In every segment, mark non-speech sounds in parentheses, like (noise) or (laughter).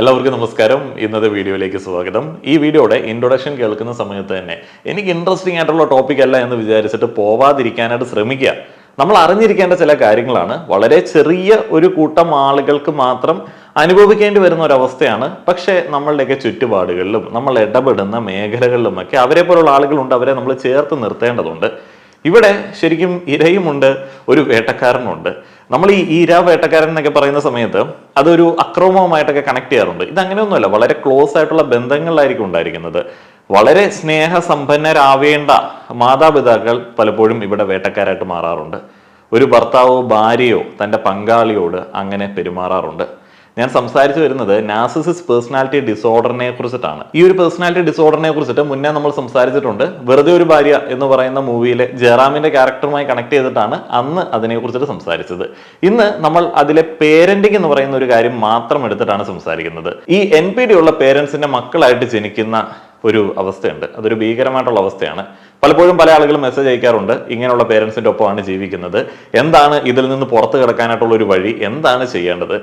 എല്ലാവർക്കും നമസ്കാരം. ഇന്നത്തെ വീഡിയോയിലേക്ക് സ്വാഗതം. ഈ വീഡിയോയുടെ ഇൻട്രൊഡക്ഷൻ കേൾക്കുന്ന സമയത്ത് തന്നെ എനിക്ക് ഇൻട്രസ്റ്റിംഗ് ആയിട്ടുള്ള ടോപ്പിക് അല്ല എന്ന് വിചാരിച്ചിട്ട് പോവാതിരിക്കാനായിട്ട് ശ്രമിക്കുക. നമ്മൾ അറിഞ്ഞിരിക്കേണ്ട ചില കാര്യങ്ങളാണ്. വളരെ ചെറിയ ഒരു കൂട്ടം ആളുകൾക്ക് മാത്രം അനുഭവിക്കേണ്ടി വരുന്ന ഒരു അവസ്ഥയാണ് പക്ഷേ നമ്മളുടെയൊക്കെ ചുറ്റുപാടുകളിലും നമ്മൾ ഇടപെടുന്ന മേഖലകളിലുമൊക്കെ അവരെ പോലുള്ള ആളുകളുണ്ട്. അവരെ നമ്മൾ ചേർത്ത് നിർത്തേണ്ടതുണ്ട്. ഇവിടെ ശരിക്കും ഇരയുമുണ്ട് ഒരു വേട്ടക്കാരനുണ്ട്. നമ്മൾ ഈ ഇര വേട്ടക്കാരൻ എന്നൊക്കെ പറയുന്ന സമയത്ത് അതൊരു അക്രമവുമായിട്ടൊക്കെ കണക്ട് ചെയ്യാറുണ്ട്. ഇത് അങ്ങനെയൊന്നുമല്ല വളരെ ക്ലോസ് ആയിട്ടുള്ള ബന്ധങ്ങളിലായിരിക്കും ഉണ്ടായിരിക്കുന്നത്. വളരെ സ്നേഹസമ്പന്നരാവേണ്ട മാതാപിതാക്കൾ പലപ്പോഴും ഇവിടെ വേട്ടക്കാരായിട്ട് മാറാറുണ്ട്. ഒരു ഭർത്താവോ ഭാര്യയോ തന്റെ പങ്കാളിയോട് അങ്ങനെ പെരുമാറാറുണ്ട്. ഞാൻ സംസാരിച്ചു വരുന്നത് നാസിസിസ് പേഴ്സണാലിറ്റി ഡിസോർഡറിനെ കുറിച്ചിട്ടാണ്. ഈ ഒരു പേഴ്സണാലിറ്റി ഡിസോർഡറിനെ കുറിച്ചിട്ട് മുന്നേ നമ്മൾ സംസാരിച്ചിട്ടുണ്ട്. വെറുതെ ഒരു ഭാര്യ എന്ന് പറയുന്ന മൂവിയിലെ ജയറാമിന്റെ ക്യാരക്ടറുമായി കണക്ട് ചെയ്തിട്ടാണ് അന്ന് അതിനെ കുറിച്ചിട്ട് സംസാരിച്ചത്. ഇന്ന് നമ്മൾ അതിലെ പേരന്റിംഗ് എന്ന് പറയുന്ന ഒരു കാര്യം മാത്രം എടുത്തിട്ടാണ് സംസാരിക്കുന്നത്. ഈ എൻ പി ഡി ഉള്ള പേരൻസിന്റെ മക്കളായിട്ട് ജനിക്കുന്ന ഒരു അവസ്ഥയുണ്ട്. അതൊരു ഭീകരമായിട്ടുള്ള അവസ്ഥയാണ്. പലപ്പോഴും പല ആളുകളും മെസ്സേജ് അയക്കാറുണ്ട്. ഇങ്ങനെയുള്ള പേരൻസിന്റെ ഒപ്പമാണ് ജീവിക്കുന്നത്. എന്താണ് ഇതിൽ നിന്ന് പുറത്തു കിടക്കാനായിട്ടുള്ള ഒരു വഴി? എന്താണ് ചെയ്യേണ്ടത്?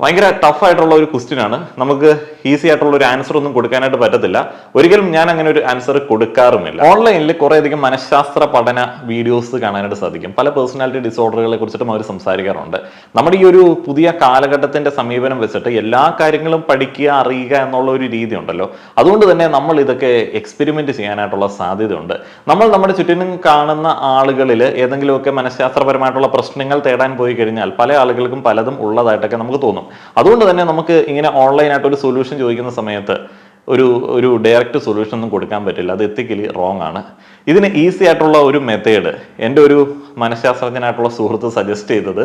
ഭയങ്കര ടഫ് ആയിട്ടുള്ള ഒരു ക്വസ്റ്റ്യൻ ആണ്. നമുക്ക് ഈസി ആയിട്ടുള്ള ഒരു ആൻസർ ഒന്നും കൊടുക്കാനായിട്ട് പറ്റത്തില്ല. ഒരിക്കലും ഞാൻ അങ്ങനെ ഒരു ആൻസർ കൊടുക്കാറുമില്ല. ഓൺലൈനിൽ കുറെ അധികം മനഃശാസ്ത്ര പഠന വീഡിയോസ് കാണാനായിട്ട് സാധിക്കും. പല പേഴ്സണാലിറ്റി ഡിസോർഡറുകളെ കുറിച്ചിട്ടും അവർ സംസാരിക്കാറുണ്ട്. നമ്മുടെ ഈ ഒരു പുതിയ കാലഘട്ടത്തിന്റെ സമീപനം വെച്ചിട്ട് എല്ലാ കാര്യങ്ങളും പഠിക്കുക അറിയുക എന്നുള്ള ഒരു രീതി ഉണ്ടല്ലോ. അതുകൊണ്ട് തന്നെ നമ്മൾ ഇതൊക്കെ എക്സ്പെരിമെന്റ് ചെയ്യാനായിട്ടുള്ള സാധ്യതയുണ്ട്. നമ്മൾ നമ്മുടെ ചുറ്റിനും കാണുന്ന ആളുകളിൽ ഏതെങ്കിലുമൊക്കെ മനഃശാസ്ത്രപരമായിട്ടുള്ള പ്രശ്നങ്ങൾ തേടാൻ പോയി കഴിഞ്ഞാൽ പല ആളുകൾക്കും പലതും ഉള്ളതായിട്ടൊക്കെ നമുക്ക് തോന്നും. അതുകൊണ്ട് തന്നെ നമുക്ക് ഇങ്ങനെ ഓൺലൈനായിട്ട് ഒരു സൊല്യൂഷൻ ചോദിക്കുന്ന സമയത്ത് ഒരു ഒരു ഡയറക്റ്റ് സൊല്യൂഷൻ ഒന്നും കൊടുക്കാൻ പറ്റില്ല. അത് എത്തിക്കലി റോങ് ആണ്. ഇതിന് ഈസി ആയിട്ടുള്ള ഒരു മെത്തേഡ് എന്റെ ഒരു മനഃശാസ്ത്രജ്ഞനായിട്ടുള്ള സുഹൃത്ത് സജസ്റ്റ് ചെയ്തത്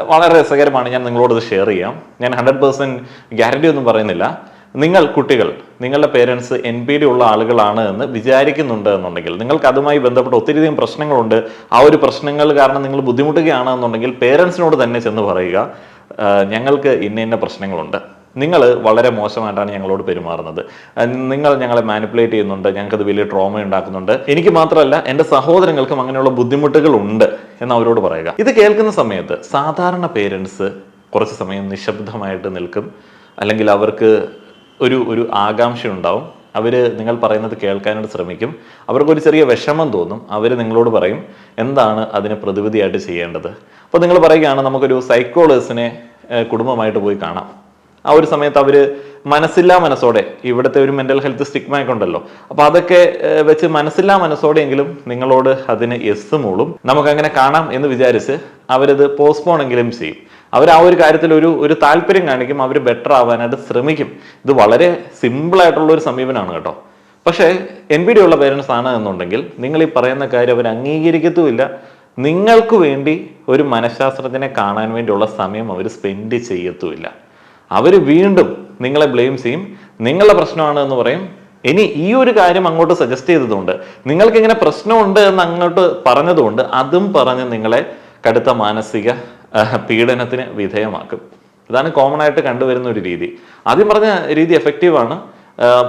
വളരെ രസകരമാണ്. ഞാൻ നിങ്ങളോട് ഇത് ഷെയർ ചെയ്യാം. ഞാൻ ഹൺഡ്രഡ് പേഴ്സന്റ് ഗ്യാരണ്ടി ഒന്നും പറയുന്നില്ല. നിങ്ങൾ കുട്ടികൾ നിങ്ങളുടെ പേരൻസ് എൻ പി ഡി ഉള്ള ആളുകളാണ് എന്ന് വിചാരിക്കുന്നുണ്ട് എന്നുണ്ടെങ്കിൽ നിങ്ങൾക്ക് അതുമായി ബന്ധപ്പെട്ട് ഒത്തിരിയധികം പ്രശ്നങ്ങളുണ്ട്. ആ ഒരു പ്രശ്നങ്ങൾ കാരണം നിങ്ങൾ ബുദ്ധിമുട്ടുകയാണ് എന്നുണ്ടെങ്കിൽ പേരൻസിനോട് തന്നെ ചെന്ന് പറയുക. "ആ, ഞങ്ങൾക്ക് ഇന്ന ഇന്ന പ്രശ്നങ്ങളുണ്ട്. നിങ്ങൾ വളരെ മോശമായിട്ടാണ് ഞങ്ങളോട് പെരുമാറുന്നത്. നിങ്ങൾ ഞങ്ങളെ മാനിപ്പുലേറ്റ് ചെയ്യുന്നുണ്ട് ഞങ്ങൾക്കത് വലിയ ട്രോമ ഉണ്ടാക്കുന്നുണ്ട്. എനിക്ക് മാത്രമല്ല എന്റെ സഹോദരങ്ങൾക്കും അങ്ങനെയുള്ള ബുദ്ധിമുട്ടുകൾ ഉണ്ട് എന്ന് അവരോട് പറയുക. ഇത് കേൾക്കുന്ന സമയത്ത് സാധാരണ പേരൻസ് കുറച്ച് സമയം നിശബ്ദമായിട്ട് നിൽക്കും. അല്ലെങ്കിൽ അവർക്ക് ഒരു ഒരു ആകാംക്ഷ ഉണ്ടാവും. അവർ നിങ്ങൾ പറയുന്നത് കേൾക്കാനായിട്ട് ശ്രമിക്കും. അവർക്കൊരു ചെറിയ വിഷമം തോന്നും. അവർ നിങ്ങളോട് പറയും എന്താണ് അതിന് പ്രതിവിധിയായിട്ട് ചെയ്യേണ്ടത്? അപ്പോൾ നിങ്ങൾ പറയുകയാണ് നമുക്കൊരു സൈക്കോളജിസ്റ്റിനെ കുടുംബമായിട്ട് പോയി കാണാം. ആ ഒരു സമയത്ത് അവർ മനസ്സില്ലാ മനസ്സോടെ ഇവിടുത്തെ ഒരു മെന്റൽ ഹെൽത്ത് സ്റ്റിഗ്മ ഒക്കെ ഉണ്ടല്ലോ. അപ്പൊ അതൊക്കെ വെച്ച് മനസ്സില്ലാ മനസ്സോടെയെങ്കിലും നിങ്ങളോട് അതിന് എസ് മൂളും. നമുക്കങ്ങനെ കാണാം എന്ന് വിചാരിച്ച് അവരത് പോസ്റ്റ്പോൺ എങ്കിലും ചെയ്യും. അവർ ആ ഒരു കാര്യത്തിൽ ഒരു ഒരു താല്പര്യം കാണിക്കും അവർ ബെറ്റർ ആവാനായിട്ട് ശ്രമിക്കും. ഇത് വളരെ സിമ്പിൾ ആയിട്ടുള്ള ഒരു സമീപനമാണ് കേട്ടോ. പക്ഷേ എൻ പി ഡി ഉള്ള പേരൻസ് ആണ് എന്നുണ്ടെങ്കിൽ നിങ്ങൾ ഈ പറയുന്ന കാര്യം അവർ അംഗീകരിക്കത്തുമില്ല. നിങ്ങൾക്ക് വേണ്ടി ഒരു മനഃശാസ്ത്രജ്ഞനെ കാണാൻ വേണ്ടിയുള്ള സമയം അവർ സ്പെൻഡ് ചെയ്യത്തുമില്ല. അവർ വീണ്ടും നിങ്ങളെ ബ്ലെയിം ചെയ്യും. നിങ്ങളുടെ പ്രശ്നമാണ് എന്ന് പറയും. ഇനി ഈ ഒരു കാര്യം അങ്ങോട്ട് സജസ്റ്റ് ചെയ്തതുകൊണ്ട് നിങ്ങൾക്ക് ഇങ്ങനെ പ്രശ്നമുണ്ട് എന്ന് അങ്ങോട്ട് പറഞ്ഞതുകൊണ്ട് അതും പറഞ്ഞ് നിങ്ങളെ കടുത്ത മാനസിക പീഡനത്തിന് വിധേയമാക്കും. ഇതാണ് കോമൺ ആയിട്ട് കണ്ടുവരുന്ന ഒരു രീതി. ആദ്യം പറഞ്ഞ രീതി എഫക്റ്റീവാണ്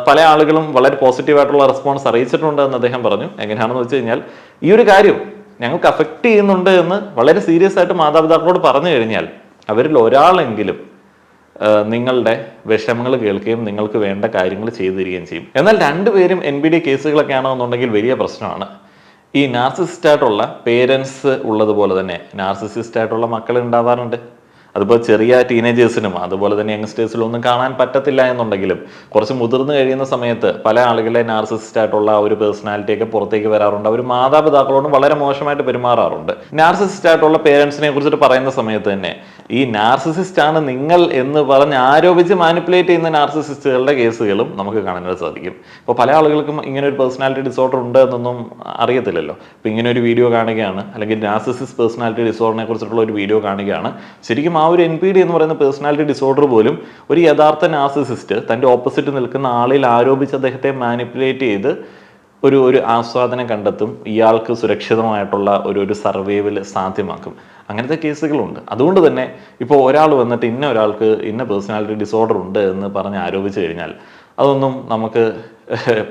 പല ആളുകളും വളരെ പോസിറ്റീവായിട്ടുള്ള റെസ്പോൺസ് അറിയിച്ചിട്ടുണ്ട് എന്ന് അദ്ദേഹം പറഞ്ഞു. എങ്ങനെയാണെന്ന് വെച്ച് കഴിഞ്ഞാൽ ഈ ഒരു കാര്യം ഞങ്ങൾക്ക് അഫക്റ്റ് ചെയ്യുന്നുണ്ട് എന്ന് വളരെ സീരിയസ് ആയിട്ട് മാതാപിതാക്കളോട് പറഞ്ഞു കഴിഞ്ഞാൽ അവരിൽ ഒരാളെങ്കിലും നിങ്ങളുടെ വിഷമങ്ങൾ കേൾക്കുകയും നിങ്ങൾക്ക് വേണ്ട കാര്യങ്ങൾ ചെയ്തു തരികയും ചെയ്യും. എന്നാൽ രണ്ടുപേരും എൻ ബി ഡി കേസുകളൊക്കെ ആണെന്നുണ്ടെങ്കിൽ വലിയ പ്രശ്നമാണ്. ഈ നാർസിസ്റ്റായിട്ടുള്ള പേരൻസ് ഉള്ളതുപോലെ തന്നെ നാർസിസിസ്റ്റായിട്ടുള്ള മക്കൾ ഉണ്ടാവാറുണ്ട്. അതിപ്പോൾ ചെറിയ ടീനേജേഴ്സിനും അതുപോലെ തന്നെ യങ്സ്റ്റേഴ്സിലും ഒന്നും കാണാൻ പറ്റത്തില്ല എന്നുണ്ടെങ്കിലും കുറച്ച് മുതിർന്നു കഴിയുന്ന സമയത്ത് പല ആളുകളെ നാർസിസിസ്റ്റ് ആയിട്ടുള്ള ഒരു പേഴ്സണാലിറ്റിയൊക്കെ പുറത്തേക്ക് വരാറുണ്ട്. അവർ മാതാപിതാക്കളോടും വളരെ മോശമായിട്ട് പെരുമാറാറുണ്ട്. നാർസിസിസ്റ്റ് ആയിട്ടുള്ള പേരൻസിനെ കുറിച്ചിട്ട് പറയുന്ന സമയത്ത് തന്നെ ഈ നാർസിസിസ്റ്റ് ആണ് നിങ്ങൾ എന്ന് പറഞ്ഞ് ആരോപിച്ച് മാനിപ്പുലേറ്റ് ചെയ്യുന്ന നാർസിസിസ്റ്റുകളുടെ കേസുകളും നമുക്ക് കാണാനായിട്ട് സാധിക്കും. ഇപ്പോൾ പല ആളുകൾക്കും ഇങ്ങനെ ഒരു പേഴ്സണാലിറ്റി ഡിസോർഡർ ഉണ്ട് എന്നൊന്നും അറിയത്തില്ലല്ലോ. അപ്പോൾ ഇങ്ങനെ ഒരു വീഡിയോ കാണുകയാണ് അല്ലെങ്കിൽ നാർസിസിസ് പേഴ്സണാലിറ്റി ഡിസോർഡറിനെ കുറിച്ചിട്ടുള്ള ഒരു വീഡിയോ കാണുകയാണ്. ശരിക്കും ആ ഒരു എൻ പി ഡി എന്ന് പറയുന്ന പേഴ്സണാലിറ്റി ഡിസോർഡർ പോലും ഒരു യഥാർത്ഥ നാർസിസിസ്റ്റ് തന്റെ ഓപ്പോസിറ്റ് നിൽക്കുന്ന ആളിൽ ആരോപിച്ച് അദ്ദേഹത്തെ മാനിപ്പുലേറ്റ് ചെയ്ത് ഒരു ഒരു ആസ്വാദനം കണ്ടെത്തും ഇയാൾക്ക് സുരക്ഷിതമായിട്ടുള്ള ഒരു ഒരു സർവൈവൽ സാധ്യമാക്കും. അങ്ങനത്തെ കേസുകളുണ്ട്. അതുകൊണ്ട് തന്നെ ഇപ്പോൾ ഒരാൾ വന്നിട്ട് ഇന്ന ഒരാൾക്ക് ഇന്ന പേഴ്സണാലിറ്റി ഡിസോർഡർ ഉണ്ട് എന്ന് പറഞ്ഞ് ആരോപിച്ചു കഴിഞ്ഞാൽ അതൊന്നും നമുക്ക്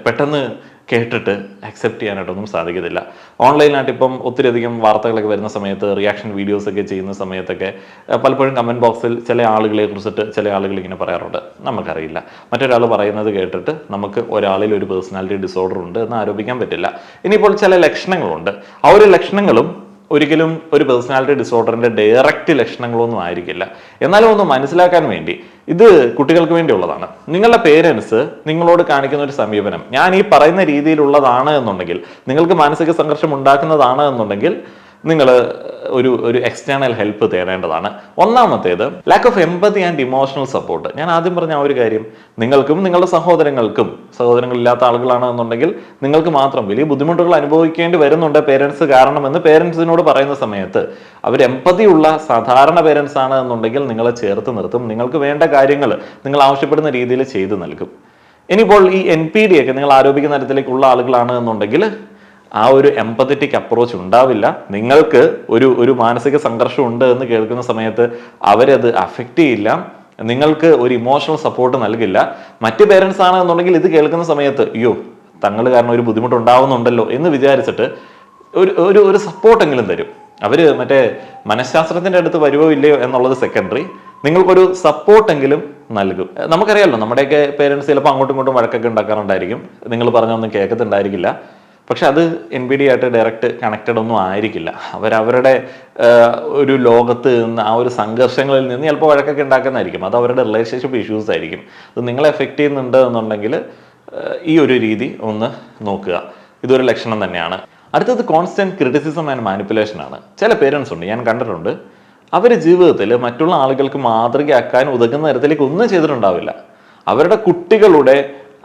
പെട്ടെന്ന് കേട്ടിട്ട് അക്സെപ്റ്റ് ചെയ്യാനായിട്ടൊന്നും സാധിക്കത്തില്ല. ഓൺലൈനായിട്ട് ഇപ്പം ഒത്തിരി അധികം വാർത്തകളൊക്കെ വരുന്ന സമയത്ത് റിയാക്ഷൻ വീഡിയോസൊക്കെ ചെയ്യുന്ന സമയത്തൊക്കെ പലപ്പോഴും കമന്റ് ബോക്സിൽ ചില ആളുകളെ കുറിച്ചിട്ട് ചില ആളുകൾ ഇങ്ങനെ പറയാറുണ്ട്. നമുക്കറിയില്ല. മറ്റൊരാൾ പറയുന്നത് കേട്ടിട്ട് നമുക്ക് ഒരാളിൽ ഒരു പേഴ്സണാലിറ്റി ഡിസോർഡർ ഉണ്ട് എന്ന് ആരോപിക്കാൻ പറ്റില്ല. ഇനിയിപ്പോൾ ചില ലക്ഷണങ്ങളുണ്ട്. ആ ഒരു ലക്ഷണങ്ങളും ഒരിക്കലും ഒരു പേഴ്സണാലിറ്റി ഡിസോർഡറിന്റെ ഡയറക്റ്റ് ലക്ഷണങ്ങളൊന്നും ആയിരിക്കില്ല. എന്നാലും ഒന്ന് മനസ്സിലാക്കാൻ വേണ്ടി ഇത് കുട്ടികൾക്ക് വേണ്ടിയുള്ളതാണ്. നിങ്ങളുടെ പേരൻസ് നിങ്ങളോട് കാണിക്കുന്ന ഒരു സമീപനം ഞാൻ ഈ പറയുന്ന രീതിയിലുള്ളതാണ് എന്നുണ്ടെങ്കിൽ നിങ്ങൾക്ക് മാനസിക സംഘർഷം ഉണ്ടാക്കുന്നതാണ് എന്നുണ്ടെങ്കിൽ നിങ്ങൾ ഒരു ഒരു എക്സ്റ്റേണൽ ഹെൽപ്പ് തേടേണ്ടതാണ്. ഒന്നാമത്തേത് lack of empathy and emotional support ഞാൻ ആദ്യം പറഞ്ഞ ആ ഒരു കാര്യം നിങ്ങൾക്കും നിങ്ങളുടെ സഹോദരങ്ങൾക്കും സഹോദരങ്ങളില്ലാത്ത ആളുകളാണെന്നുണ്ടെങ്കിൽ നിങ്ങൾക്ക് മാത്രം വലിയ ബുദ്ധിമുട്ടുകൾ അനുഭവിക്കേണ്ടി വരുന്നുണ്ട് പേരൻസ് കാരണമെന്ന് പേരൻസിനോട് പറയുന്ന സമയത്ത്. അവർ എമ്പതി ഉള്ള സാധാരണ പേരൻസ് ആണ് എന്നുണ്ടെങ്കിൽ നിങ്ങളെ ചേർത്ത് നിർത്തും. നിങ്ങൾക്ക് വേണ്ട കാര്യങ്ങൾ നിങ്ങൾ ആവശ്യപ്പെടുന്ന രീതിയിൽ ചെയ്തു നൽകും. ഇനിയിപ്പോൾ ഈ എൻ പി ഡി ഒക്കെ നിങ്ങൾ ആരോപിക്കുന്ന തരത്തിലേക്കുള്ള ആളുകളാണ് എന്നുണ്ടെങ്കിൽ ആ ഒരു എമ്പത്തറ്റിക് അപ്രോച്ച് ഉണ്ടാവില്ല. നിങ്ങൾക്ക് ഒരു ഒരു മാനസിക സംഘർഷം ഉണ്ട് എന്ന് കേൾക്കുന്ന സമയത്ത് അവരത് അഫക്റ്റ് ചെയ്യില്ല. നിങ്ങൾക്ക് ഒരു ഇമോഷണൽ സപ്പോർട്ട് നൽകില്ല. മറ്റ് പേരൻസ് ആണ് എന്നുണ്ടെങ്കിൽ ഇത് കേൾക്കുന്ന സമയത്ത് അയ്യോ തങ്ങൾ കാരണം ഒരു ബുദ്ധിമുട്ട് ഉണ്ടാവുന്നുണ്ടല്ലോ എന്ന് വിചാരിച്ചിട്ട് ഒരു ഒരു ഒരു സപ്പോർട്ടെങ്കിലും തരും. അവർ മറ്റേ മനഃശാസ്ത്രത്തിന്റെ അടുത്ത് വരുവോ ഇല്ലയോ എന്നുള്ളത് സെക്കൻഡറി നിങ്ങൾക്കൊരു സപ്പോർട്ടെങ്കിലും നൽകും. നമുക്കറിയാമല്ലോ നമ്മുടെയൊക്കെ പേരൻസ് ചിലപ്പോൾ അങ്ങോട്ടും ഇങ്ങോട്ടും വഴക്കൊക്കെ ഉണ്ടാക്കാറുണ്ടായിരിക്കും. നിങ്ങൾ പറഞ്ഞൊന്നും കേൾക്കത്തുണ്ടായിരിക്കില്ല. പക്ഷെ അത് എൻ ബി ഡി ആയിട്ട് ഡയറക്റ്റ് കണക്റ്റഡ് ഒന്നും ആയിരിക്കില്ല. അവരവരുടെ ഒരു ലോകത്ത് നിന്ന് ആ ഒരു സംഘർഷങ്ങളിൽ നിന്ന് ചിലപ്പോൾ വഴക്കൊക്കെ ഉണ്ടാക്കുന്നതായിരിക്കും. അത് അവരുടെ റിലേഷൻഷിപ്പ് ഇഷ്യൂസ് ആയിരിക്കും. അത് നിങ്ങളെ എഫക്റ്റ് ചെയ്യുന്നുണ്ട് എന്നുണ്ടെങ്കിൽ ഈ ഒരു രീതി ഒന്ന് നോക്കുക. ഇതൊരു ലക്ഷണം തന്നെയാണ്. അടുത്തത് കോൺസ്റ്റന്റ് ക്രിറ്റിസിസം ആൻഡ് മാനിപ്പുലേഷൻ ആണ്. ചില പേരൻസ് ഉണ്ട് ഞാൻ കണ്ടിട്ടുണ്ട്. അവർ ജീവിതത്തിൽ മറ്റുള്ള ആളുകൾക്ക് മാതൃകയാക്കാൻ ഉതകുന്ന തരത്തിലേക്ക് ഒന്നും ചെയ്തിട്ടുണ്ടാവില്ല. അവരുടെ കുട്ടികളുടെ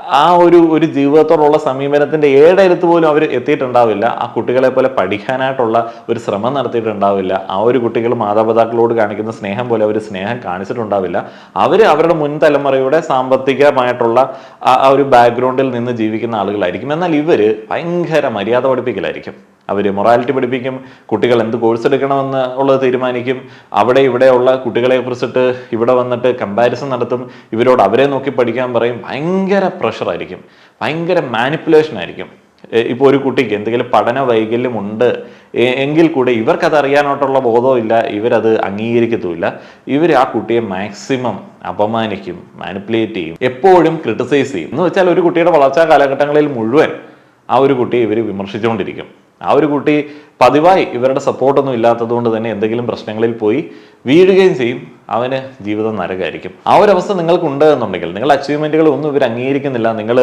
ആ ഒരു ഒരു ജീവിതത്തോടുള്ള സമീപനത്തിന്റെ ഏഴെഴുത്ത് പോലും അവർ എത്തിയിട്ടുണ്ടാവില്ല. ആ കുട്ടികളെ പോലെ പഠിക്കാനായിട്ടുള്ള ഒരു ശ്രമം നടത്തിയിട്ടുണ്ടാവില്ല. ആ ഒരു കുട്ടികൾ മാതാപിതാക്കളോട് കാണിക്കുന്ന സ്നേഹം പോലെ അവർ സ്നേഹം കാണിച്ചിട്ടുണ്ടാവില്ല. അവർ അവരുടെ മുൻ തലമുറയുടെ സാമ്പത്തികമായിട്ടുള്ള ആ ഒരു ബാക്ക്ഗ്രൗണ്ടിൽ നിന്ന് ജീവിക്കുന്ന ആളുകളായിരിക്കും. എന്നാൽ ഇവർ ഭയങ്കര മര്യാദ പഠിപ്പിക്കലായിരിക്കും. അവർ മൊറാലിറ്റി പഠിപ്പിക്കും കുട്ടികൾ എന്ത് കോഴ്സ് എടുക്കണമെന്ന് ഉള്ളത് തീരുമാനിക്കും. അവിടെ ഇവിടെയുള്ള കുട്ടികളെ കുറിച്ചിട്ട് ഇവിടെ വന്നിട്ട് കമ്പാരിസൺ നടത്തും. ഇവരോട് അവരെ നോക്കി പഠിക്കാൻ പറയും. ഭയങ്കര പ്രഷറായിരിക്കും ഭയങ്കര മാനിപ്പുലേഷൻ ആയിരിക്കും. ഇപ്പോൾ ഒരു കുട്ടിക്ക് എന്തെങ്കിലും പഠന വൈകല്യം ഉണ്ട്. എങ്കിൽ കൂടെ ഇവർക്കത് അറിയാനായിട്ടുള്ള ഇല്ല. ഇവരത് അംഗീകരിക്കത്തുമില്ല. ഇവർ ആ കുട്ടിയെ മാക്സിമം അപമാനിക്കും മാനിപ്പുലേറ്റ് ചെയ്യും എപ്പോഴും ക്രിട്ടിസൈസ് ചെയ്യും. എന്ന് വെച്ചാൽ ഒരു കുട്ടിയുടെ വളർച്ചാ കാലഘട്ടങ്ങളിൽ മുഴുവൻ ആ ഒരു കുട്ടിയെ ഇവർ വിമർശിച്ചുകൊണ്ടിരിക്കും. ആ ഒരു കുട്ടി പതിവായി ഇവരുടെ സപ്പോർട്ടൊന്നും ഇല്ലാത്തതുകൊണ്ട് തന്നെ എന്തെങ്കിലും പ്രശ്നങ്ങളിൽ പോയി വീഴുകയും ചെയ്യും. അവന് ജീവിതം നരകമായിരിക്കും ആ ഒരു അവസ്ഥ നിങ്ങൾക്കുണ്ട് എന്നുണ്ടെങ്കിൽ നിങ്ങൾ അച്ചീവ്മെന്റുകൾ ഒന്നും ഇവർ അംഗീകരിക്കുന്നില്ല. നിങ്ങൾ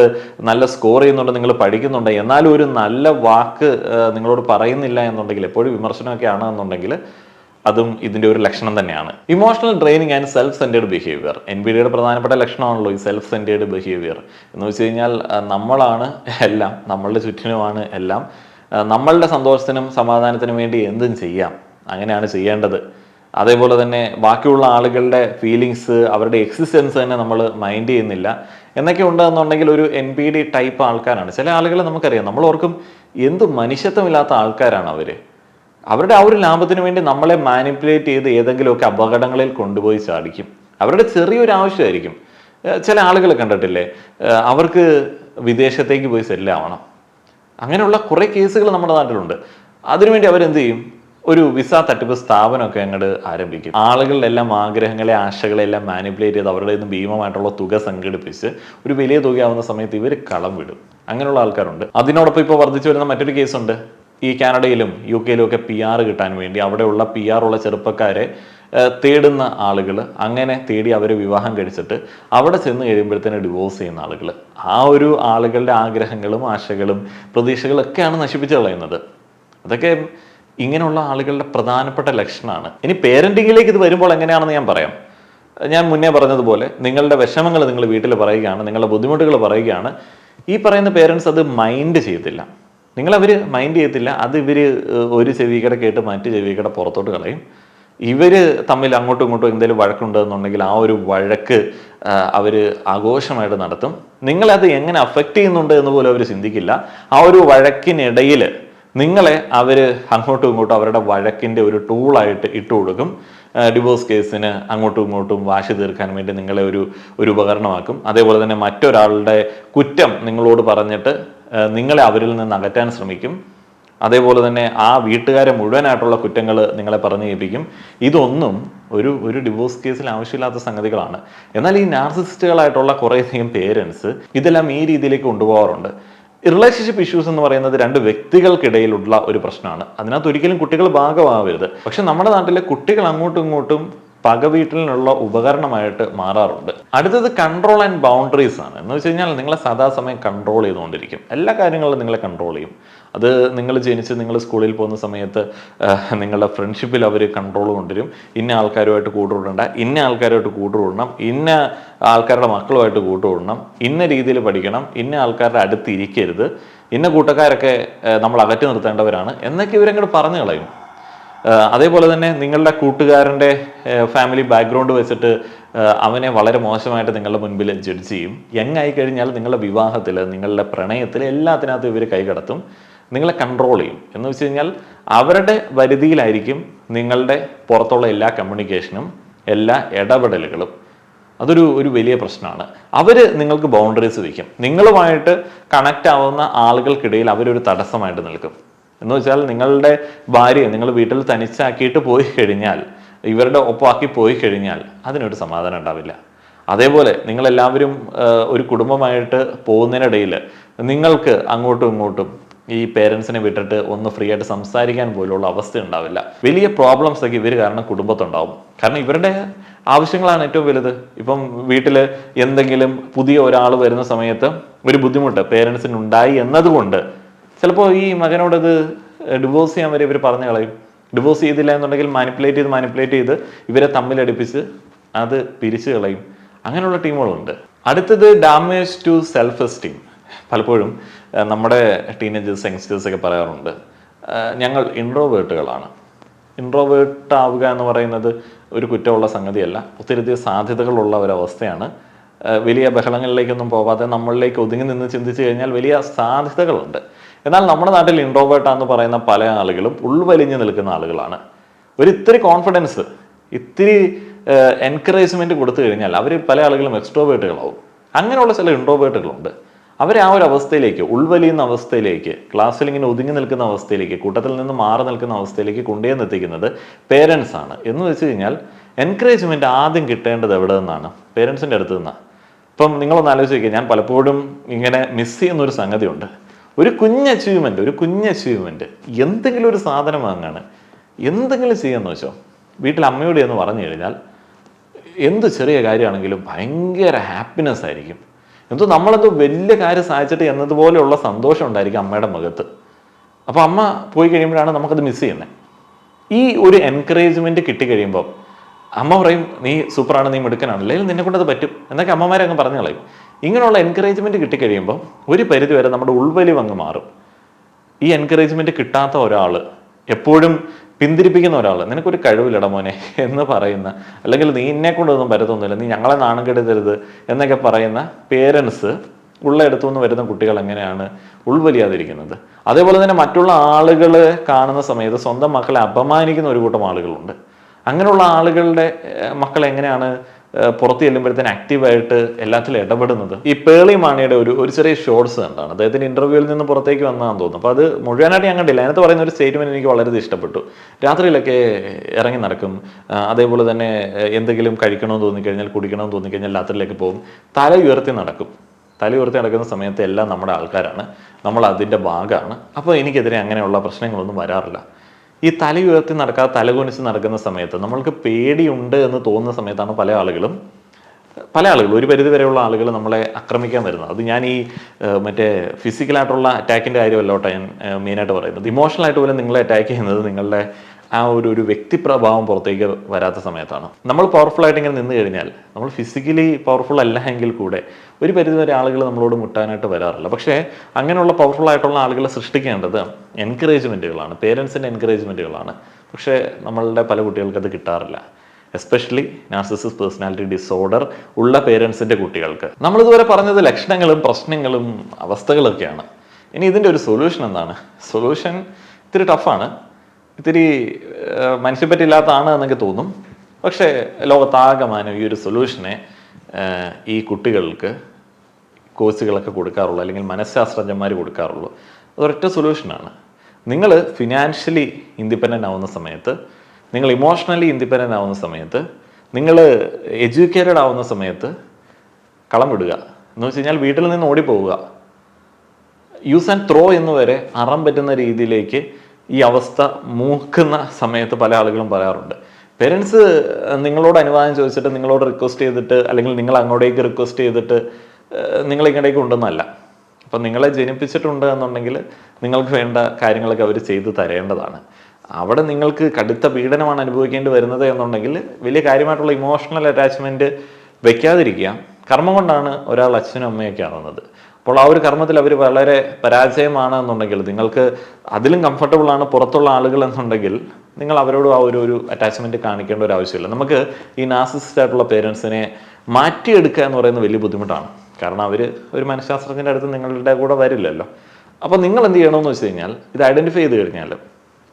നല്ല സ്കോർ ചെയ്യുന്നുണ്ട് നിങ്ങൾ പഠിക്കുന്നുണ്ട്. എന്നാലും ഒരു നല്ല വാക്ക് നിങ്ങളോട് പറയുന്നില്ല എന്നുണ്ടെങ്കിൽ എപ്പോഴും വിമർശനമൊക്കെ ആണ് എന്നുണ്ടെങ്കിൽ അതും ഇതിന്റെ ഒരു ലക്ഷണം തന്നെയാണ്. Emotional draining and self centred behaviour N B ഡിയുടെ പ്രധാനപ്പെട്ട ലക്ഷണമാണല്ലോ ഈ സെൽഫ് സെന്റേഡ് ബിഹേവിയർ എന്ന് വെച്ച് കഴിഞ്ഞാൽ നമ്മളാണ് എല്ലാം നമ്മളുടെ ചുറ്റിനുമാണ് എല്ലാം. നമ്മളുടെ സന്തോഷത്തിനും സമാധാനത്തിനും വേണ്ടി എന്തും ചെയ്യാം. അങ്ങനെയാണ് ചെയ്യേണ്ടത്. അതേപോലെ തന്നെ ബാക്കിയുള്ള ആളുകളുടെ ഫീലിങ്സ് അവരുടെ എക്സിസ്റ്റൻസ് തന്നെ നമ്മൾ മൈൻഡ് ചെയ്യുന്നില്ല. എന്നൊക്കെ ഉണ്ടെന്നുണ്ടെങ്കിൽ ഒരു എൻ പി ഡി ടൈപ്പ് ആൾക്കാരാണ്. ചില ആളുകളെ നമുക്കറിയാം. നമ്മൾ ഓർക്കും എന്ത് മനുഷ്യത്വമില്ലാത്ത ആൾക്കാരാണ് അവർ അവരുടെ ആ ഒരു ലാഭത്തിന് വേണ്ടി നമ്മളെ മാനിപ്പുലേറ്റ് ചെയ്ത് ഏതെങ്കിലുമൊക്കെ അപകടങ്ങളിൽ കൊണ്ടുപോയി ചാടിക്കും. അവരുടെ ചെറിയൊരു ആവശ്യമായിരിക്കും. ചില ആളുകൾ കണ്ടിട്ടില്ലേ? അവർക്ക് വിദേശത്തേക്ക് പോയി ആവണം. അങ്ങനെയുള്ള കുറേ കേസുകൾ നമ്മുടെ നാട്ടിലുണ്ട്. അതിനുവേണ്ടി അവരെന്ത് ചെയ്യും? ഒരു വിസ തട്ടിപ്പ് സ്ഥാപനമൊക്കെ അങ്ങോട്ട് ആരംഭിക്കും. ആളുകളുടെ എല്ലാം ആഗ്രഹങ്ങളെ ആശകളെല്ലാം മാനിപ്പുലേറ്റ് ചെയ്ത് അവരുടെ ഭീമമായിട്ടുള്ള തുക സംഘടിപ്പിച്ച് ഒരു വലിയ തുകയാവുന്ന സമയത്ത് ഇവർ കളം വിടും. അങ്ങനെയുള്ള ആൾക്കാരുണ്ട്. അതിനോടൊപ്പം ഇപ്പോൾ വർദ്ധിച്ചു വരുന്ന മറ്റൊരു കേസുണ്ട്. ഈ കാനഡയിലും യു കെയിലും ഒക്കെ പി ആർ കിട്ടാൻ വേണ്ടി അവിടെയുള്ള പി ആർ ഉള്ള ചെറുപ്പക്കാരെ തേടുന്ന ആളുകൾ അങ്ങനെ തേടി അവരെ വിവാഹം കഴിച്ചിട്ട് അവിടെ ചെന്ന് കഴിയുമ്പോഴത്തേന് ഡിവോഴ്സ് ചെയ്യുന്ന ആളുകൾ ആ ഒരു ആളുകളുടെ ആഗ്രഹങ്ങളും ആശകളും പ്രതീക്ഷകളും ഒക്കെയാണ് നശിപ്പിച്ചു കളയുന്നത്. അതൊക്കെ ഇങ്ങനെയുള്ള ആളുകളുടെ പ്രധാനപ്പെട്ട ലക്ഷണമാണ്. ഇനി പേരന്റിങ്ങിലേക്ക് ഇത് വരുമ്പോൾ എങ്ങനെയാണെന്ന് ഞാൻ പറയാം. ഞാൻ മുന്നേ പറഞ്ഞതുപോലെ നിങ്ങളുടെ വിഷമങ്ങൾ നിങ്ങൾ വീട്ടിൽ പറയുകയാണ് നിങ്ങളുടെ ബുദ്ധിമുട്ടുകൾ പറയുകയാണ്. ഈ പറയുന്ന പേരൻസ് അത് മൈൻഡ് ചെയ്യത്തില്ല. നിങ്ങളവർ മൈൻഡ് ചെയ്യത്തില്ല. അത് ഇവർ ഒരു ചെവിക്കട കേട്ട് മറ്റു ചെവിക്കട പുറത്തോട്ട് കളയും. ഇവർ തമ്മിൽ അങ്ങോട്ടും ഇങ്ങോട്ടും എന്തെങ്കിലും വഴക്കുണ്ടെന്നുണ്ടെങ്കിൽ ആ ഒരു വഴക്ക് അവർ ആഘോഷമായിട്ട് നടത്തും. നിങ്ങളത് എങ്ങനെ അഫക്റ്റ് ചെയ്യുന്നുണ്ട് എന്ന് പോലും അവർ ചിന്തിക്കില്ല. ആ ഒരു വഴക്കിനിടയിൽ നിങ്ങളെ അവർ അങ്ങോട്ടും ഇങ്ങോട്ടും അവരുടെ വഴക്കിന്റെ ഒരു ടൂളായിട്ട് ഇട്ടു കൊടുക്കും. ഡിവോഴ്സ് കേസിന് അങ്ങോട്ടും ഇങ്ങോട്ടും വാശി തീർക്കാൻ വേണ്ടി നിങ്ങളെ ഒരു ഒരു ഉപകരണമാക്കും. അതേപോലെ തന്നെ മറ്റൊരാളുടെ കുറ്റം നിങ്ങളോട് പറഞ്ഞിട്ട് നിങ്ങളെ അവരിൽ നിന്ന് അകറ്റാൻ ശ്രമിക്കും. അതേപോലെ തന്നെ ആ വീട്ടുകാരെ മുഴുവനായിട്ടുള്ള കുറ്റങ്ങൾ നിങ്ങളെ പറഞ്ഞു കേൾപ്പിക്കും ഇതൊന്നും ഒരു ഒരു ഡിവോഴ്സ് കേസിൽ ആവശ്യമില്ലാത്ത സംഗതികളാണ്. എന്നാൽ ഈ നാർസിസ്റ്റുകളായിട്ടുള്ള കുറേയധികം പേരൻസ് ഇതെല്ലാം ഈ രീതിയിലേക്ക് കൊണ്ടുപോകാറുണ്ട്. റിലേഷൻഷിപ്പ് ഇഷ്യൂസ് എന്ന് പറയുന്നത് രണ്ട് വ്യക്തികൾക്കിടയിലുള്ള ഒരു പ്രശ്നമാണ്. അതിനകത്ത് ഒരിക്കലും കുട്ടികൾ ഭാഗമാവരുത്. പക്ഷെ നമ്മുടെ നാട്ടിലെ കുട്ടികൾ അങ്ങോട്ടും ഇങ്ങോട്ടും പക വീട്ടിലുള്ള ഉപകരണമായിട്ട് മാറാറുണ്ട്. അടുത്തത് കൺട്രോൾ ആൻഡ് ബൗണ്ടറീസ് ആണ്. എന്ന് വെച്ച് കഴിഞ്ഞാൽ നിങ്ങളെ സദാസമയം കൺട്രോൾ ചെയ്തുകൊണ്ടിരിക്കും. എല്ലാ കാര്യങ്ങളും നിങ്ങളെ കൺട്രോൾ ചെയ്യും. അത് നിങ്ങൾ ജനിച്ച് നിങ്ങൾ സ്കൂളിൽ പോകുന്ന സമയത്ത് നിങ്ങളുടെ ഫ്രണ്ട്ഷിപ്പിൽ അവർ കൺട്രോൾ കൊണ്ടുവരും. ഇന്ന ആൾക്കാരുമായിട്ട് കൂട്ടുകൂടണ്ട ഇന്ന ആൾക്കാരുമായിട്ട് കൂട്ടുകൂടണം ഇന്ന ആൾക്കാരുടെ മക്കളുമായിട്ട് കൂട്ടുകൂടണം ഇന്ന രീതിയിൽ പഠിക്കണം ഇന്ന ആൾക്കാരുടെ അടുത്ത് ഇരിക്കരുത് ഇന്ന കൂട്ടക്കാരൊക്കെ നമ്മൾ അകറ്റി നിർത്തേണ്ടവരാണ് എന്നൊക്കെ ഇവരങ്ങോട്ട് പറഞ്ഞു കളയും. അതേപോലെ തന്നെ നിങ്ങളുടെ കൂട്ടുകാരന്റെ ഫാമിലി ബാക്ക്ഗ്രൗണ്ട് വെച്ചിട്ട് അവനെ വളരെ മോശമായിട്ട് നിങ്ങളുടെ മുൻപിൽ ജഡ്ജ് ചെയ്യും. യങ് ആയി കഴിഞ്ഞാൽ നിങ്ങളുടെ വിവാഹത്തിൽ നിങ്ങളുടെ പ്രണയത്തിൽ എല്ലാത്തിനകത്തും ഇവർ കൈകടത്തും. നിങ്ങളെ കൺട്രോൾ ചെയ്യും. എന്ന് വെച്ച് കഴിഞ്ഞാൽ അവരുടെ പരിധിയിലായിരിക്കും നിങ്ങളുടെ പുറത്തുള്ള എല്ലാ കമ്മ്യൂണിക്കേഷനും എല്ലാ ഇടപെടലുകളും. അതൊരു ഒരു വലിയ പ്രശ്നമാണ്. അവർ നിങ്ങൾക്ക് ബൗണ്ടറീസ് വയ്ക്കും നിങ്ങളുമായിട്ട് കണക്റ്റ് ആവുന്ന ആളുകൾക്കിടയിൽ അവരൊരു തടസ്സമായിട്ട് നിൽക്കും. എന്ന് വെച്ചാൽ നിങ്ങളുടെ ഭാര്യയെ നിങ്ങൾ വീട്ടിൽ തനിച്ചാക്കിയിട്ട് പോയി കഴിഞ്ഞാൽ ഇവരുടെ ഒപ്പമാക്കി പോയി കഴിഞ്ഞാൽ അതിനൊരു സമാധാനം ഉണ്ടാവില്ല. അതേപോലെ നിങ്ങളെല്ലാവരും ഒരു കുടുംബമായിട്ട് പോകുന്നതിനിടയിൽ നിങ്ങൾക്ക് അങ്ങോട്ടും ഇങ്ങോട്ടും ഈ പേരൻസിനെ വിട്ടിട്ട് ഒന്ന് ഫ്രീ ആയിട്ട് സംസാരിക്കാൻ പോലുള്ള അവസ്ഥ ഉണ്ടാവില്ല. വലിയ പ്രോബ്ലംസ് ഒക്കെ ഇവർ കാരണം കുടുംബത്തുണ്ടാവും. കാരണം ഇവരുടെ ആവശ്യങ്ങളാണ് ഏറ്റവും വലുത്. ഇപ്പം വീട്ടിൽ എന്തെങ്കിലും പുതിയ ഒരാൾ വരുന്ന സമയത്ത് ഒരു ബുദ്ധിമുട്ട് പേരൻസിന് ഉണ്ടായി എന്നതുകൊണ്ട് ചിലപ്പോൾ ഈ മകനോടത് ഡിവോഴ്സ് ചെയ്യാൻ വരെ ഇവർ പറഞ്ഞു കളയും. ഡിവോഴ്സ് ചെയ്തില്ല എന്നുണ്ടെങ്കിൽ മാനിപ്പുലേറ്റ് ചെയ്ത് മാനിപ്പുലേറ്റ് ചെയ്ത് ഇവരെ തമ്മിലടിപ്പിച്ച് അത് പിരിച്ചു കളയും. അങ്ങനെയുള്ള ടീമുകളുണ്ട് അടുത്തത് ഡാമേജ് ടു സെൽഫ് എസ്റ്റീം പലപ്പോഴും നമ്മുടെ ടീനേജേഴ്സ് യങ്സ്റ്റേഴ്സ് ഒക്കെ പറയാറുണ്ട് ഞങ്ങൾ ഇൻട്രോവേർട്ടുകളാണ് ഇൻട്രോവേർട്ട് ആവുക എന്ന് പറയുന്നത് ഒരു കുറ്റമുള്ള സംഗതിയല്ല. ഒത്തിരി സാധ്യതകളുള്ള ഒരവസ്ഥയാണ് വലിയ ബഹളങ്ങളിലേക്കൊന്നും പോവാതെ നമ്മളിലേക്ക് ഒതുങ്ങി നിന്ന് ചിന്തിച്ചു കഴിഞ്ഞാൽ വലിയ സാധ്യതകളുണ്ട്. എന്നാൽ നമ്മുടെ നാട്ടിൽ ഇൻട്രോവേർട്ടാന്ന് പറയുന്ന പല ആളുകളും ഉൾവലിഞ്ഞു നിൽക്കുന്ന ആളുകളാണ്. ഒരു ഇത്തിരി കോൺഫിഡൻസ് ഇത്തിരി എൻകറേജ്മെന്റ് കൊടുത്തു കഴിഞ്ഞാൽ അവർ പല ആളുകളും എക്സ്ട്രോവേർട്ടുകളാവും അങ്ങനെയുള്ള ചില ഇൻട്രോവേർട്ടുകളുണ്ട് അവരെ ആ ഒരു അവസ്ഥയിലേക്ക് ഉൾവലിയുന്ന അവസ്ഥയിലേക്ക് ക്ലാസ്സിൽ ഇങ്ങനെ ഒതുങ്ങി നിൽക്കുന്ന അവസ്ഥയിലേക്ക് കൂട്ടത്തിൽ നിന്ന് മാറി നിൽക്കുന്ന അവസ്ഥയിലേക്ക് കൊണ്ടുവന്ന് എത്തിക്കുന്നത് പേരൻസ് ആണ്. എന്ന് വെച്ച് കഴിഞ്ഞാൽ എൻകറേജ്മെന്റ് ആദ്യം കിട്ടേണ്ടത് എവിടെ നിന്നാണ്? പേരൻസിന്റെ അടുത്ത് നിന്നാണ് ഇപ്പം നിങ്ങളൊന്ന് ആലോചിച്ച് നോക്കിയാൽ ഞാൻ പലപ്പോഴും ഇങ്ങനെ മിസ് ചെയ്യുന്ന ഒരു സംഗതിയുണ്ട്. ഒരു കുഞ്ഞ് അച്ചീവ്മെന്റ് ഒരു കുഞ്ഞ് അച്ചീവ്മെന്റ് എന്തെങ്കിലും ഒരു സാധനം വാങ്ങാണ്. എന്തെങ്കിലും ചെയ്യാന്ന് വെച്ചോ വീട്ടിൽ അമ്മയോട് എന്ന് പറഞ്ഞു കഴിഞ്ഞാൽ എന്ത് ചെറിയ കാര്യമാണെങ്കിലും ഭയങ്കര ഹാപ്പിനെസ് ആയിരിക്കും. എന്തോ നമ്മളെന്തോ വലിയ കാര്യം സാധിച്ചിട്ട് എന്നതുപോലെയുള്ള സന്തോഷം ഉണ്ടായിരിക്കും അമ്മയുടെ മുഖത്ത്. അപ്പോൾ അമ്മ പോയി കഴിയുമ്പോഴാണ് നമുക്കത് മിസ് ചെയ്യുന്നത് ഈ ഒരു എൻകറേജ്മെന്റ് കിട്ടിക്കഴിയുമ്പോൾ അമ്മ പറയും നീ സൂപ്പറാണ് നീ മിടുക്കനാണ്. അല്ലെങ്കിൽ നിന്നെ കൊണ്ടത് പറ്റും. എന്നൊക്കെ അമ്മമാരെ അങ്ങ് പറഞ്ഞു കളയും. ഇങ്ങനെയുള്ള എൻകറേജ്മെന്റ് കിട്ടിക്കഴിയുമ്പോൾ ഒരു പരിധി വരെ നമ്മുടെ ഉൾവലിവ് അങ്ങ് മാറും. ഈ എൻകറേജ്മെന്റ് കിട്ടാത്ത ഒരാൾ എപ്പോഴും പിന്തിരിപ്പിക്കുന്ന ഒരാൾ നിനക്കൊരു കഴിവില്ലട മോനെ (laughs) എന്ന് പറയുന്ന അല്ലെങ്കിൽ നീ എന്നെ കൊണ്ടൊന്നും പറ്റത്തൊന്നുമില്ല നീ ഞങ്ങളെ നാണം കെടുത്തരുത് എന്നൊക്കെ പറയുന്ന പേരൻസ് ഉള്ളയിടത്തു നിന്ന് വരുന്ന കുട്ടികൾ എങ്ങനെയാണ് ഉൾവലിയാതിരിക്കുന്നത്. അതേപോലെ തന്നെ മറ്റുള്ള ആളുകൾ കാണുന്ന സമയത്ത് സ്വന്തം മക്കളെ അപമാനിക്കുന്ന ഒരു കൂട്ടം ആളുകളുണ്ട്. അങ്ങനെയുള്ള ആളുകളുടെ മക്കൾ എങ്ങനെയാണ് പുറത്ത് ചെല്ലുമ്പോഴത്തേന് ആക്റ്റീവായിട്ട് എല്ലാത്തിലും ഇടപെടുന്നത്. ഈ പേളി മാണിയുടെ ഒരു ഒരു ചെറിയ ഷോർട്സ് കണ്ടാണ്. അദ്ദേഹത്തിന്റെ ഇന്റർവ്യൂവിൽ നിന്ന് പുറത്തേക്ക് വന്നതാണെന്ന് തോന്നുന്നു. അപ്പോൾ അത് മുഴുവനായിട്ട് ഞാൻ കണ്ടില്ല. അതിനകത്ത് പറയുന്ന ഒരു സ്റ്റേറ്റ്മെന്റ് എനിക്ക് വളരെ ഇഷ്ടപ്പെട്ടു. രാത്രിയിലൊക്കെ ഇറങ്ങി നടക്കും. അതേപോലെ തന്നെ എന്തെങ്കിലും കഴിക്കണമെന്ന് തോന്നിക്കഴിഞ്ഞാൽ കുടിക്കണമെന്ന് തോന്നിക്കഴിഞ്ഞാൽ രാത്രിയിലേക്ക് പോകും. തല ഉയർത്തി നടക്കും. തല ഉയർത്തി നടക്കുന്ന സമയത്ത് എല്ലാം നമ്മുടെ ആൾക്കാരാണ്. നമ്മൾ അതിന്റെ ഭാഗമാണ്. അപ്പോൾ എനിക്കെതിരെ അങ്ങനെയുള്ള പ്രശ്നങ്ങളൊന്നും വരാറില്ല. ഈ തല ഉയർത്തി നടക്കാതെ തലകുനിച്ച് നടക്കുന്ന സമയത്ത് നമ്മൾക്ക് പേടിയുണ്ട് എന്ന് തോന്നുന്ന സമയത്താണ് പല ആളുകളും പല ആളുകളും ഒരു പരിധി വരെയുള്ള ആളുകൾ നമ്മളെ ആക്രമിക്കാൻ വരുന്നത്. അത് ഞാൻ ഈ മറ്റേ ഫിസിക്കലായിട്ടുള്ള അറ്റാക്കിന്റെ കാര്യമല്ലോട്ടെ ഞാൻ മെയിനായിട്ട് പറയുന്നത്. ഇമോഷണലായിട്ട് പോലും നിങ്ങളെ അറ്റാക്ക് ചെയ്യുന്നത് നിങ്ങളുടെ ആ ഒരു ഒരു വ്യക്തിപ്രഭാവം പുറത്തേക്ക് വരാത്ത സമയത്താണ്. നമ്മൾ പവർഫുൾ ആയിട്ട് ഇങ്ങനെ നിന്ന് കഴിഞ്ഞാൽ നമ്മൾ ഫിസിക്കലി പവർഫുൾ അല്ല എങ്കിൽ കൂടെ ഒരു പരിധിവരെ ആളുകൾ നമ്മളോട് മുട്ടാനായിട്ട് വരാറില്ല. പക്ഷേ അങ്ങനെയുള്ള പവർഫുൾ ആയിട്ടുള്ള ആളുകളെ സൃഷ്ടിക്കേണ്ടത് എൻകറേജ്മെന്റുകളാണ് പേരൻസിന്റെ എൻകറേജ്മെന്റുകളാണ് പക്ഷേ നമ്മളുടെ പല കുട്ടികൾക്ക് അത് കിട്ടാറില്ല. എസ്പെഷ്യലി നാർസിസിസ് പേഴ്സണാലിറ്റി ഡിസോർഡർ ഉള്ള പേരൻസിന്റെ കുട്ടികൾക്ക്. നമ്മളിതുവരെ പറഞ്ഞത് ലക്ഷണങ്ങളും പ്രശ്നങ്ങളും അവസ്ഥകളൊക്കെയാണ്. ഇനി ഇതിന്റെ ഒരു സൊല്യൂഷൻ എന്താണ്? സൊല്യൂഷൻ ഇത്തിരി ടഫാണ് ഇത്തിരി മനുഷ്യ മനുഷ്യപ്പറ്റില്ലാത്തതാണ് എന്നൊക്കെ തോന്നും. പക്ഷേ ലോകത്താകമാനം ഈ ഒരു സൊല്യൂഷനെ ഈ കുട്ടികൾക്ക് കോഴ്സുകളൊക്കെ കൊടുക്കാറുള്ളൂ അല്ലെങ്കിൽ മനഃശാസ്ത്രജ്ഞന്മാർ കൊടുക്കാറുള്ളൂ. അതൊരൊറ്റ സൊല്യൂഷനാണ്. നിങ്ങൾ ഫിനാൻഷ്യലി ഇൻഡിപെൻഡന്റ് ആവുന്ന സമയത്ത് നിങ്ങൾ ഇമോഷണലി ഇൻഡിപെൻഡന്റ് ആവുന്ന സമയത്ത് നിങ്ങൾ എഡ്യൂക്കേറ്റഡ് ആവുന്ന സമയത്ത് കളം വിടുക. എന്ന് വെച്ച് കഴിഞ്ഞാൽ വീട്ടിൽ നിന്ന് ഓടിപ്പോവുക. യൂസ് ആൻഡ് ത്രോ എന്ന് വരെ അറം പറ്റുന്ന രീതിയിലേക്ക് ഈ അവസ്ഥ മൂക്കുന്ന സമയത്ത് പല ആളുകളും പറയാറുണ്ട്. പേരൻസ് നിങ്ങളോട് അനുവാദം ചോദിച്ചിട്ട് നിങ്ങളോട് റിക്വസ്റ്റ് ചെയ്തിട്ട് അല്ലെങ്കിൽ നിങ്ങൾ അങ്ങോട്ടേക്ക് റിക്വസ്റ്റ് ചെയ്തിട്ട് ഇങ്ങോട്ടേക്ക് ഉണ്ടെന്നല്ല. അപ്പം നിങ്ങളെ ജനിപ്പിച്ചിട്ടുണ്ട് എന്നുണ്ടെങ്കിൽ നിങ്ങൾക്ക് വേണ്ട കാര്യങ്ങളൊക്കെ അവർ ചെയ്തു തരേണ്ടതാണ്. അവിടെ നിങ്ങൾക്ക് കടുത്ത പീഡനമാണ് അനുഭവിക്കേണ്ടി വരുന്നത് എന്നുണ്ടെങ്കിൽ വലിയ കാര്യമായിട്ടുള്ള ഇമോഷണൽ അറ്റാച്ച്മെന്റ് വെക്കാതിരിക്കുക. കർമ്മം കൊണ്ടാണ് ഒരാൾ അച്ഛനും അമ്മയൊക്കെ ആവുന്നത്. അപ്പോൾ ആ ഒരു കർമ്മത്തിൽ അവർ വളരെ പരാജയമാണ് എന്നുണ്ടെങ്കിൽ നിങ്ങൾക്ക് അതിലും കംഫർട്ടബിൾ ആണ് പുറത്തുള്ള ആളുകൾ എന്നുണ്ടെങ്കിൽ നിങ്ങൾ അവരോട് ആ ഒരു ഒരു അറ്റാച്ച്മെന്റ് കാണിക്കേണ്ട ഒരു ആവശ്യമില്ല. നമുക്ക് ഈ നാസിസ്റ്റ് ആയിട്ടുള്ള പേരൻസിനെ മാറ്റിയെടുക്കുക എന്ന് പറയുന്നത് വലിയ ബുദ്ധിമുട്ടാണ്. കാരണം അവർ ഒരു മനഃശാസ്ത്രജ്ഞന്റെ അടുത്ത് നിങ്ങളുടെ കൂടെ വരില്ലല്ലോ. അപ്പോൾ നിങ്ങൾ എന്ത് ചെയ്യണമെന്ന് വെച്ച് കഴിഞ്ഞാൽ ഇത് ഐഡന്റിഫൈ ചെയ്ത് കഴിഞ്ഞാൽ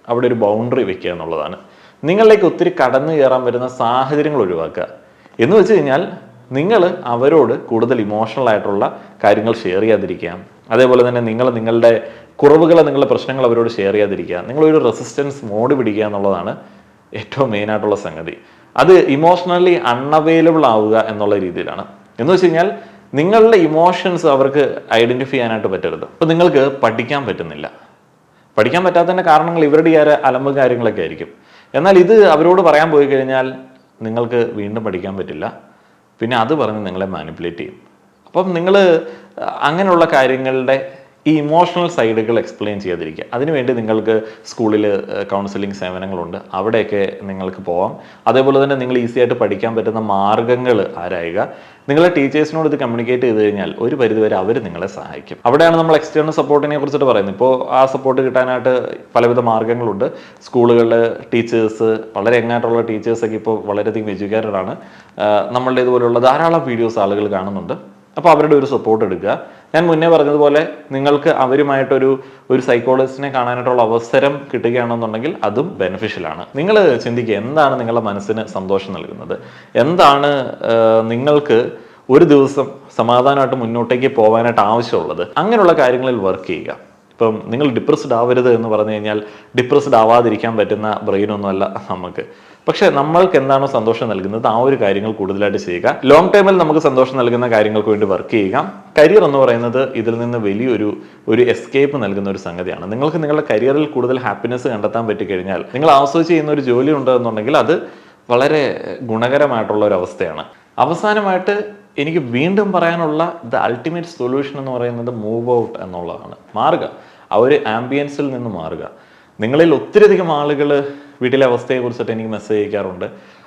അവിടെ ഒരു ബൗണ്ടറി വെക്കുക എന്നുള്ളതാണ്. നിങ്ങളിലേക്ക് ഒത്തിരി കടന്നു കയറാൻ വരുന്ന സാഹചര്യങ്ങൾ ഒഴിവാക്കുക. എന്ന് വെച്ച് കഴിഞ്ഞാൽ നിങ്ങൾ അവരോട് കൂടുതൽ ഇമോഷണൽ ആയിട്ടുള്ള കാര്യങ്ങൾ ഷെയർ ചെയ്യാതിരിക്കുക. അതേപോലെ തന്നെ നിങ്ങൾ നിങ്ങളുടെ കുറവുകൾ നിങ്ങളുടെ പ്രശ്നങ്ങൾ അവരോട് ഷെയർ ചെയ്യാതിരിക്കുക. നിങ്ങളൊരു റെസിസ്റ്റൻസ് മോഡ് പിടിക്കുക എന്നുള്ളതാണ് ഏറ്റവും മെയിനായിട്ടുള്ള സംഗതി. അത് ഇമോഷണലി അൺഅവൈലബിൾ ആവുക എന്നുള്ള രീതിയിലാണ്. എന്ന് വെച്ച് കഴിഞ്ഞാൽ നിങ്ങളുടെ ഇമോഷൻസ് അവർക്ക് ഐഡന്റിഫൈ ചെയ്യാനായിട്ട് പറ്റരുത്. അപ്പോൾ നിങ്ങൾക്ക് പഠിക്കാൻ പറ്റുന്നില്ല. പഠിക്കാൻ പറ്റാത്തതിന്റെ കാരണങ്ങൾ ഇവരുടെ ഈ അലമ്പ് കാര്യങ്ങളൊക്കെ ആയിരിക്കും. എന്നാൽ ഇത് അവരോട് പറയാൻ പോയി കഴിഞ്ഞാൽ നിങ്ങൾക്ക് വീണ്ടും പഠിക്കാൻ പറ്റില്ല. പിന്നെ അത് പറഞ്ഞ് നിങ്ങളെ മാനിപ്പുലേറ്റ് ചെയ്യും. അപ്പം നിങ്ങൾ അങ്ങനെയുള്ള കാര്യങ്ങളുടെ ഈ ഇമോഷണൽ സൈഡുകൾ എക്സ്പ്ലെയിൻ ചെയ്യാതിരിക്കുക അതിനുവേണ്ടി നിങ്ങൾക്ക് സ്കൂളിൽ കൗൺസിലിംഗ് സേവനങ്ങളുണ്ട്. അവിടെയൊക്കെ നിങ്ങൾക്ക് പോവാം. അതേപോലെ തന്നെ നിങ്ങൾ ഈസി ആയിട്ട് പഠിക്കാൻ പറ്റുന്ന മാർഗങ്ങൾ ആരായുക? നിങ്ങളെ ടീച്ചേഴ്സിനോട് ഇത് കമ്മ്യൂണിക്കേറ്റ് ചെയ്ത് കഴിഞ്ഞാൽ ഒരു പരിധിവരെ അവർ നിങ്ങളെ സഹായിക്കും. അവിടെയാണ് നമ്മൾ എക്സ്റ്റേണൽ സപ്പോർട്ടിനെ കുറിച്ചിട്ട് പറയുന്നത്. ഇപ്പോൾ ആ സപ്പോർട്ട് കിട്ടാനായിട്ട് പലവിധ മാർഗങ്ങളുണ്ട്. സ്കൂളുകളിൽ ടീച്ചേഴ്സ് വളരെ എങ്ങായിട്ടുള്ള ടീച്ചേഴ്സൊക്കെ ഇപ്പോൾ വളരെയധികം എഡ്യൂക്കേറ്റഡ് ആണ് നമ്മളുടെ ഇതുപോലുള്ള ധാരാളം വീഡിയോസ് ആളുകൾ കാണുന്നുണ്ട്. അപ്പോൾ അവരുടെ ഒരു സപ്പോർട്ട് എടുക്കുക. ഞാൻ മുന്നേ പറഞ്ഞതുപോലെ നിങ്ങൾക്ക് അവരുമായിട്ടൊരു ഒരു സൈക്കോളജിസ്റ്റിനെ കാണാനായിട്ടുള്ള അവസരം കിട്ടുകയാണെന്നുണ്ടെങ്കിൽ അതും ബെനിഫിഷ്യലാണ് നിങ്ങൾ ചിന്തിക്കുക എന്താണ് നിങ്ങളുടെ മനസ്സിന് സന്തോഷം നൽകുന്നത്? എന്താണ് നിങ്ങൾക്ക് ഒരു ദിവസം സമാധാനമായിട്ട് മുന്നോട്ടേക്ക് പോകാനായിട്ട് ആവശ്യമുള്ളത്? അങ്ങനെയുള്ള കാര്യങ്ങളിൽ വർക്ക് ചെയ്യുക. ഇപ്പം നിങ്ങൾ ഡിപ്രസ്ഡ് ആവരുത് എന്ന് പറഞ്ഞു കഴിഞ്ഞാൽ ഡിപ്രസ്ഡ് ആവാതിരിക്കാൻ പറ്റുന്ന ബ്രെയിനൊന്നുമല്ല നമുക്ക്. പക്ഷേ നമ്മൾക്ക് എന്താണോ സന്തോഷം നൽകുന്നത്? ആ ഒരു കാര്യങ്ങൾ കൂടുതലായിട്ട് ചെയ്യുക. ലോങ് ടേമിൽ നമുക്ക് സന്തോഷം നൽകുന്ന കാര്യങ്ങൾക്ക് വേണ്ടി വർക്ക് ചെയ്യുക. കരിയർ എന്ന് പറയുന്നത് ഇതിൽ നിന്ന് വലിയൊരു ഒരു എസ്കേപ്പ് നൽകുന്ന ഒരു സംഗതിയാണ്. നിങ്ങൾക്ക് നിങ്ങളുടെ കരിയറിൽ കൂടുതൽ ഹാപ്പിനെസ് കണ്ടെത്താൻ പറ്റിക്കഴിഞ്ഞാൽ നിങ്ങൾ ആസ്വദിച്ച് ചെയ്യുന്ന ഒരു ജോലി ഉണ്ടെന്നുണ്ടെങ്കിൽ അത് വളരെ ഗുണകരമായിട്ടുള്ള ഒരു അവസ്ഥയാണ്. അവസാനമായിട്ട് എനിക്ക് വീണ്ടും പറയാനുള്ള ദ അൾട്ടിമേറ്റ് സൊല്യൂഷൻ എന്ന് പറയുന്നത് മൂവ് ഔട്ട് എന്നുള്ളതാണ്. മാറുക. ആ ഒരു ആംബിയൻസിൽ നിന്ന് മാറുക. നിങ്ങളിൽ ഒത്തിരി അധികം ആളുകൾ വീട്ടിലെ അവസ്ഥയെ കുറിച്ചിട്ട് എനിക്ക് മെസ്സേജ് അയക്കാറുണ്ട്.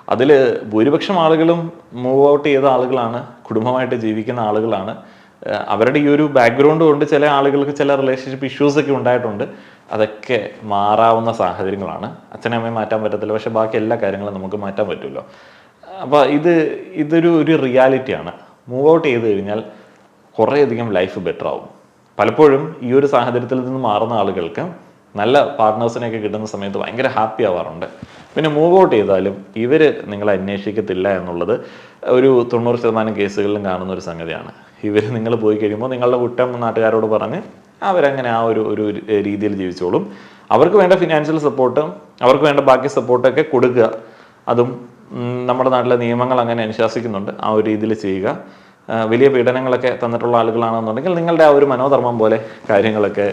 അതിൽ ഭൂരിപക്ഷം ആളുകളും മൂവ് ഔട്ട് ചെയ്ത ആളുകളാണ് കുടുംബമായിട്ട് ജീവിക്കുന്ന ആളുകളാണ്. അവരുടെ ഈ ഒരു ബാക്ക്ഗ്രൗണ്ട് കൊണ്ട് ചില ആളുകൾക്ക് ചില റിലേഷൻഷിപ്പ് ഇഷ്യൂസ് ഒക്കെ ഉണ്ടായിട്ടുണ്ട്. അതൊക്കെ മാറാവുന്ന സാഹചര്യങ്ങളാണ്. അച്ഛനെ അമ്മയെ മാറ്റാൻ പറ്റത്തില്ല പക്ഷെ ബാക്കി എല്ലാ കാര്യങ്ങളും നമുക്ക് മാറ്റാൻ പറ്റുമല്ലോ. അപ്പോൾ ഇത് ഇതൊരു ഒരു റിയാലിറ്റിയാണ് മൂവ് ഔട്ട് ചെയ്ത് കഴിഞ്ഞാൽ കുറേയധികം ലൈഫ് ബെറ്റർ ആവും. പലപ്പോഴും ഈ ഒരു സാഹചര്യത്തിൽ നിന്ന് മാറുന്ന ആളുകൾക്ക് നല്ല പാർട്ട്നേഴ്സിനെയൊക്കെ കിട്ടുന്ന സമയത്ത് ഭയങ്കര ഹാപ്പി ആവാറുണ്ട്. പിന്നെ മൂവ് ഔട്ട് ചെയ്താലും ഇവർ നിങ്ങളെ അന്വേഷിക്കത്തില്ല എന്നുള്ളത് ഒരു തൊണ്ണൂറ് ശതമാനം കേസുകളിലും കാണുന്ന ഒരു സംഗതിയാണ്. ഇവർ നിങ്ങൾ പോയി കഴിയുമ്പോൾ നിങ്ങളുടെ കുറ്റം നാട്ടുകാരോട് പറഞ്ഞ് അവരങ്ങനെ ആ ഒരു ഒരു രീതിയിൽ ജീവിച്ചോളും. അവർക്ക് വേണ്ട ഫിനാൻഷ്യൽ സപ്പോർട്ടും അവർക്ക് വേണ്ട ബാക്കി സപ്പോർട്ടൊക്കെ കൊടുക്കുക. അതും നമ്മുടെ നാട്ടിലെ നിയമങ്ങൾ അങ്ങനെ അനുശാസിക്കുന്നുണ്ട്. ആ ഒരു രീതിയിൽ ചെയ്യുക. വലിയ പീഡനങ്ങളൊക്കെ തന്നിട്ടുള്ള ആളുകളാണെന്നുണ്ടെങ്കിൽ നിങ്ങളുടെ ആ ഒരു മനോധർമ്മം പോലെ കാര്യങ്ങളൊക്കെ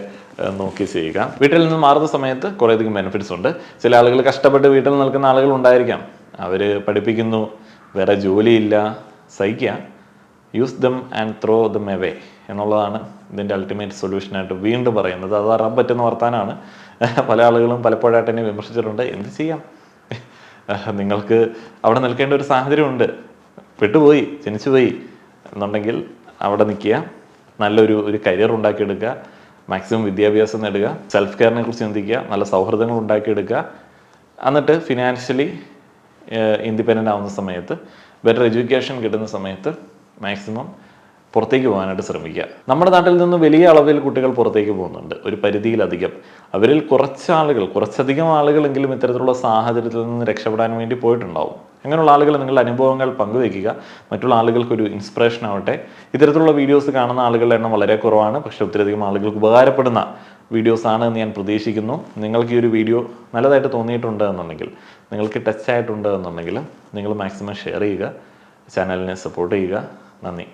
നോക്കി ചെയ്യുക. വീട്ടിൽ നിന്ന് മാറുന്ന സമയത്ത് കുറേയധികം ബെനിഫിറ്റ്സ് ഉണ്ട്. ചില ആളുകൾ കഷ്ടപ്പെട്ട് വീട്ടിൽ നിൽക്കുന്ന ആളുകൾ ഉണ്ടായിരിക്കാം. അവർ പഠിപ്പിക്കുന്നു വേറെ ജോലിയില്ല സഹിക്കുക. Use them and throw them away എന്നുള്ളതാണ് ഇതിന്റെ അൾട്ടിമേറ്റ് സൊല്യൂഷനായിട്ട് വീണ്ടും പറയുന്നത്. അത് അറാൻ പറ്റുന്ന വർത്താനാണ്. പല ആളുകളും പലപ്പോഴായിട്ട് എന്നെ വിമർശിച്ചിട്ടുണ്ട്. എന്ത് ചെയ്യാം? നിങ്ങൾക്ക് അവിടെ നിൽക്കേണ്ട ഒരു സാഹചര്യമുണ്ട്. പെട്ടുപോയി ജനിച്ചുപോയി. എന്നുണ്ടെങ്കിൽ അവിടെ നിൽക്കുക. നല്ലൊരു ഒരു കരിയർ ഉണ്ടാക്കിയെടുക്കുക. മാക്സിമം വിദ്യാഭ്യാസം നേടുക. സെൽഫ് കെയറിനെ കുറിച്ച് ചിന്തിക്കുക. നല്ല സൗഹൃദങ്ങൾ ഉണ്ടാക്കിയെടുക്കുക. എന്നിട്ട് ഫിനാൻഷ്യലി ഇൻഡിപെൻഡന്റ് ആവുന്ന സമയത്ത് ബെറ്റർ എഡ്യൂക്കേഷൻ കിട്ടുന്ന സമയത്ത് മാക്സിമം പുറത്തേക്ക് പോകാനായിട്ട് ശ്രമിക്കുക. നമ്മുടെ നാട്ടിൽ നിന്ന് വലിയ അളവിൽ കുട്ടികൾ പുറത്തേക്ക് പോകുന്നുണ്ട്. ഒരു പരിധിയിലധികം. അവരിൽ കുറച്ച് ആളുകൾ കുറച്ചധികം ആളുകളെങ്കിലും ഇത്തരത്തിലുള്ള സാഹചര്യത്തിൽ നിന്ന് രക്ഷപ്പെടാൻ വേണ്ടി പോയിട്ടുണ്ടാവും. അങ്ങനെയുള്ള ആളുകൾ നിങ്ങളുടെ അനുഭവങ്ങൾ പങ്കുവയ്ക്കുക. മറ്റുള്ള ആളുകൾക്കൊരു ഇൻസ്പിറേഷൻ ആവട്ടെ. ഇത്തരത്തിലുള്ള വീഡിയോസ് കാണുന്ന ആളുകളുടെ എണ്ണം വളരെ കുറവാണ്. പക്ഷെ ഒത്തിരിയധികം ആളുകൾക്ക് ഉപകാരപ്പെടുന്ന വീഡിയോസാണ് എന്ന് ഞാൻ പ്രതീക്ഷിക്കുന്നു. നിങ്ങൾക്ക് ഈ ഒരു വീഡിയോ നല്ലതായിട്ട് തോന്നിയിട്ടുണ്ട് എന്നുണ്ടെങ്കിൽ നിങ്ങൾക്ക് ടച്ച് ആയിട്ടുണ്ട് എന്നുണ്ടെങ്കിൽ നിങ്ങൾ മാക്സിമം ഷെയർ ചെയ്യുക. ചാനലിനെ സപ്പോർട്ട് ചെയ്യുക. നന്ദി.